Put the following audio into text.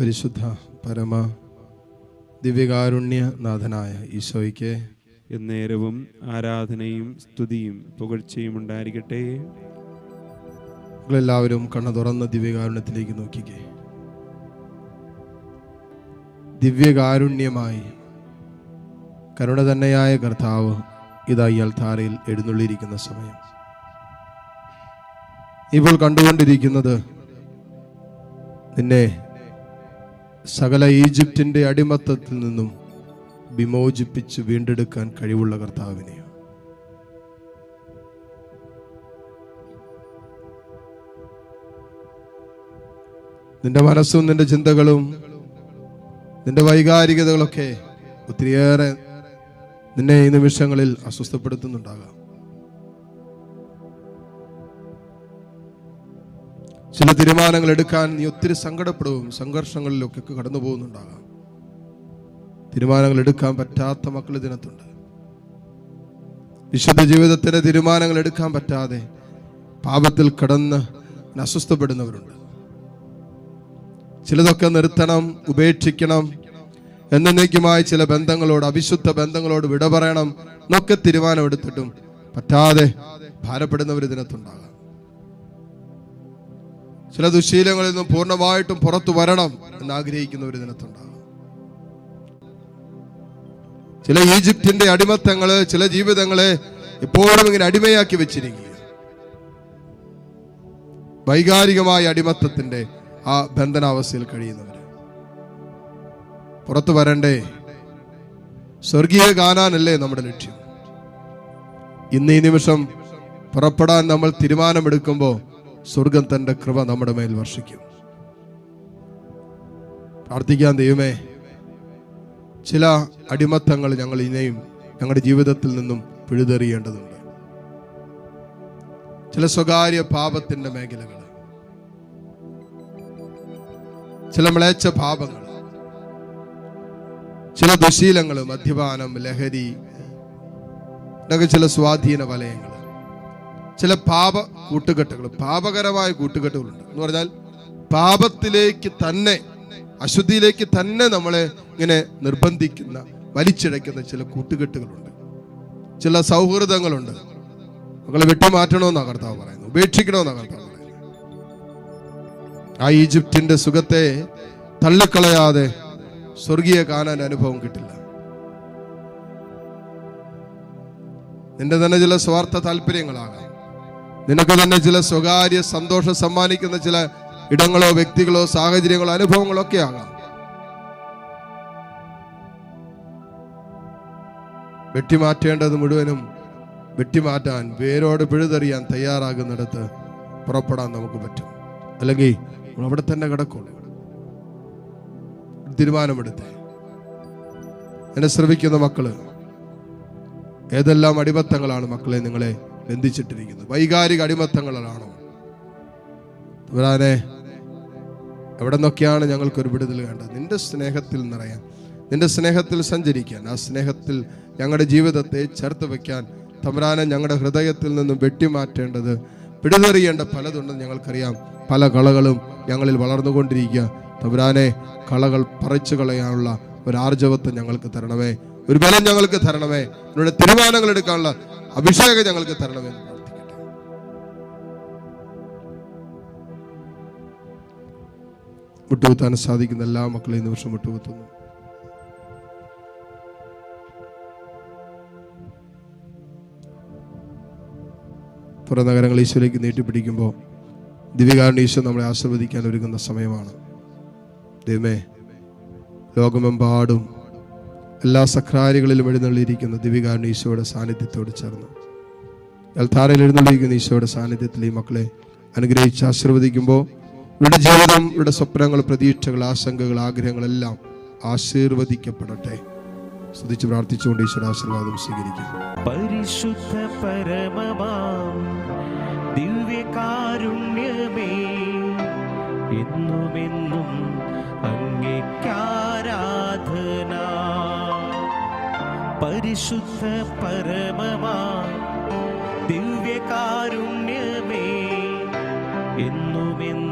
പരിശുദ്ധ പരമ ദിവ്യകാരുണ്യ നാഥനായ ഈശോയ്ക്ക് എന്നേരവും ആരാധനയും സ്തുതിയും പുകഴ്ചയും ഉണ്ടായിരിക്കട്ടെ. നിങ്ങളെല്ലാവരും കണ്ണ തുറന്ന ദിവ്യകാരുണ്യത്തിലേക്ക് നോക്കിക്കേ. ദിവ്യകാരുണ്യമായി കരുണ തന്നെയായ കർത്താവ് ഇതാ ഈ അൽത്താരയിൽ എഴുന്നള്ളിയിരിക്കുന്ന സമയം. ഇപ്പോൾ കണ്ടുകൊണ്ടിരിക്കുന്നത് നിന്നെ സകല ഈജിപ്തിന്റെ അടിമത്തത്തിൽ നിന്നും വിമോചിപ്പിച്ച് വീണ്ടെടുക്കാൻ കഴിവുള്ള കർത്താവിനെ. നിന്റെ മനസ്സും നിന്റെ ചിന്തകളും നിന്റെ വൈകാരികതകളൊക്കെ ഒത്തിരിയേറെ നിന്നെ ഈ നിമിഷങ്ങളിൽ അസ്വസ്ഥപ്പെടുത്തുന്നുണ്ടാകാം. ചില തീരുമാനങ്ങൾ എടുക്കാൻ നീ ഒത്തിരി സങ്കടപ്പെടുകയും സംഘർഷങ്ങളിലൊക്കെ കടന്നു പോകുന്നുണ്ടാകാം. തീരുമാനങ്ങൾ എടുക്കാൻ പറ്റാത്ത മക്കൾ ഇതിനകത്തുണ്ട്. വിശുദ്ധ ജീവിതത്തിലെ തീരുമാനങ്ങൾ എടുക്കാൻ പറ്റാതെ പാപത്തിൽ കടന്ന് അസ്വസ്ഥപ്പെടുന്നവരുണ്ട്. ചിലതൊക്കെ നിർത്തണം ഉപേക്ഷിക്കണം എന്നേക്കുമായി ചില ബന്ധങ്ങളോട് അവിശുദ്ധ ബന്ധങ്ങളോട് വിട പറയണം. എന്നൊക്കെ തീരുമാനമെടുത്തിട്ടും പറ്റാതെ ഭാരപ്പെടുന്നവർ ഇതിനകത്തുണ്ടാകാം ചില ദുശീലങ്ങളിൽ നിന്നും പൂർണമായിട്ടും പുറത്തു വരണം എന്ന് ആഗ്രഹിക്കുന്ന ഒരു ദിനത്തുണ്ടാകും. ചില ഈജിപ്തിന്റെ അടിമത്തങ്ങൾ ചില ജീവിതങ്ങളെ എപ്പോഴും ഇങ്ങനെ അടിമയാക്കി വെച്ചിരിക്കുക വൈകാരികമായ അടിമത്തത്തിന്റെ ആ ബന്ധനാവസ്ഥയിൽ കഴിയുന്നവർ പുറത്തു വരണ്ടേ? സ്വർഗീയ ഗാനാനല്ലേ നമ്മുടെ ലക്ഷ്യം. ഇന്ന് ഈ നിമിഷം പുറപ്പെടാൻ നമ്മൾ തീരുമാനമെടുക്കുമ്പോൾ സ്വർഗം തന്റെ കൃപ നമ്മുടെ മേൽ വർഷിക്കും. പ്രാർത്ഥിക്കാൻ ദൈവമേ ചില അടിമത്തങ്ങൾ ഞങ്ങൾ ഇനിയും ഞങ്ങളുടെ ജീവിതത്തിൽ നിന്നും പിഴുതെറിയേണ്ടതുണ്ട്. ചില സ്വകാര്യ പാപത്തിന്റെ മേഖലകൾ ചില മ്ലേച്ഛ പാപങ്ങൾ ചില ദുശീലങ്ങൾ മദ്യപാനം ലഹരി ചില സ്വാധീന വലയങ്ങൾ. ചില പാപ കൂട്ടുകെട്ടുകൾ പാപകരമായ കൂട്ടുകെട്ടുകളുണ്ട്. എന്ന് പറഞ്ഞാൽ പാപത്തിലേക്ക് തന്നെ അശുദ്ധിയിലേക്ക് തന്നെ നമ്മളെ ഇങ്ങനെ നിർബന്ധിക്കുന്ന വലിച്ചിഴയ്ക്കുന്ന ചില കൂട്ടുകെട്ടുകളുണ്ട്. ചില സൗഹൃദങ്ങളുണ്ട്. മക്കളെ വെട്ടിമാറ്റണമെന്നാണ് കർത്താവ് പറയുന്നു ഉപേക്ഷിക്കണമെന്നാണ് കർത്താവ് പറയുന്നത്. ആ ഈജിപ്തിന്റെ സുഖത്തെ തള്ളിക്കളയാതെ സ്വർഗീയ കാണാൻ അനുഭവം കിട്ടില്ല. നിന്റെ തന്നെ ചില സ്വാർത്ഥ താല്പര്യങ്ങളാകാം. നിനക്ക് തന്നെ ചില സ്വകാര്യ സന്തോഷം സമ്മാനിക്കുന്ന ചില ഇടങ്ങളോ വ്യക്തികളോ സാഹചര്യങ്ങളോ അനുഭവങ്ങളോ ഒക്കെ ആകാം. വെട്ടിമാറ്റേണ്ടത് മുഴുവനും വെട്ടിമാറ്റാൻ വേരോട് പിഴുതെറിയാൻ തയ്യാറാകുന്നിടത്ത് പുറപ്പെടാൻ നമുക്ക് പറ്റും. അല്ലെങ്കിൽ അവിടെ തന്നെ കിടക്കുള്ളൂ തീരുമാനമെടുത്തേ. എന്നെ ശ്രമിക്കുന്ന മക്കൾ ഏതെല്ലാം അടിമത്തങ്ങളാണ് മക്കളെ നിങ്ങളെ ബന്ധിച്ചിട്ടിരിക്കുന്നത് വൈകാരിക അടിമത്തങ്ങളിലാണോ വരാനെ എവിടെ നിന്നൊക്കെയാണ് ഞങ്ങൾക്കൊരു വിടുതൽ വേണ്ടത്? നിന്റെ സ്നേഹത്തിൽ നിറയാൻ നിന്റെ സ്നേഹത്തിൽ സഞ്ചരിക്കാൻ ആ സ്നേഹത്തിൽ ഞങ്ങളുടെ ജീവിതത്തെ ചേർത്ത് വയ്ക്കാൻ തമരാനെ ഞങ്ങളുടെ ഹൃദയത്തിൽ നിന്നും വെട്ടിമാറ്റേണ്ടത് പിടിതെറിയേണ്ട പലതുണ്ടെന്ന് ഞങ്ങൾക്കറിയാം. പല കളകളും ഞങ്ങളിൽ വളർന്നുകൊണ്ടിരിക്കുക. തമരാനെ കളകൾ പറിച്ചു കളയാനുള്ള ഒരു ആർജവത്വം ഞങ്ങൾക്ക് തരണമേ. ഒരു ബലം ഞങ്ങൾക്ക് തരണമേ. നിങ്ങളുടെ തീരുമാനങ്ങൾ എടുക്കാനുള്ള അഭിഷേകം ഞങ്ങൾക്ക് തരണമേ എന്ന് പ്രാർത്ഥിക്കട്ടെ. വിട്ടുകുത്താൻ സാധിക്കുന്ന എല്ലാ മക്കളെയും നിമിഷം വിട്ടുകുത്തുന്നു. പുറനഗരങ്ങൾ ഈശോയിലേക്ക് നീട്ടിപ്പിടിക്കുമ്പോൾ ദിവ്യകാരൻ ഈശോ നമ്മളെ ആശീർവദിക്കാൻ ഒരുങ്ങുന്ന സമയമാണ്. ദൈവമേ ലോകമെമ്പാടും എല്ലാ സക്രാരികളിലും എഴുന്നള്ളിയിരിക്കുന്ന ദിവികാരൻ ഈശോയുടെ സാന്നിധ്യത്തോട് ചേർന്ന്. എൽത്താരയിൽ എഴുന്നള്ളിയിരിക്കുന്ന ഈശോയുടെ സാന്നിധ്യത്തിൽ ഈ മക്കളെ അനുഗ്രഹിച്ച് ആശീർവദിക്കുമ്പോൾ ഇവരുടെ ജീവിതം ഇവരുടെ സ്വപ്നങ്ങൾ പ്രതീക്ഷകൾ ആശങ്കകൾ ആഗ്രഹങ്ങളെല്ലാം ആശീർവദിക്കപ്പെടട്ടെ. സ്തുതിച്ച് പ്രാർത്ഥിച്ചുകൊണ്ട് ഈശോയുടെ ആശീർവാദം സ്വീകരിക്കും പരിശുദ്ധ പരമമാം ദിവ്യകാരുണ്യമേ എന്നുമെന്നും അങ്ങേക്കാരാധന പരിശുദ്ധ പരമമാ ദിവ്യകാരുണ്യമേ എന്നുമെന്ന്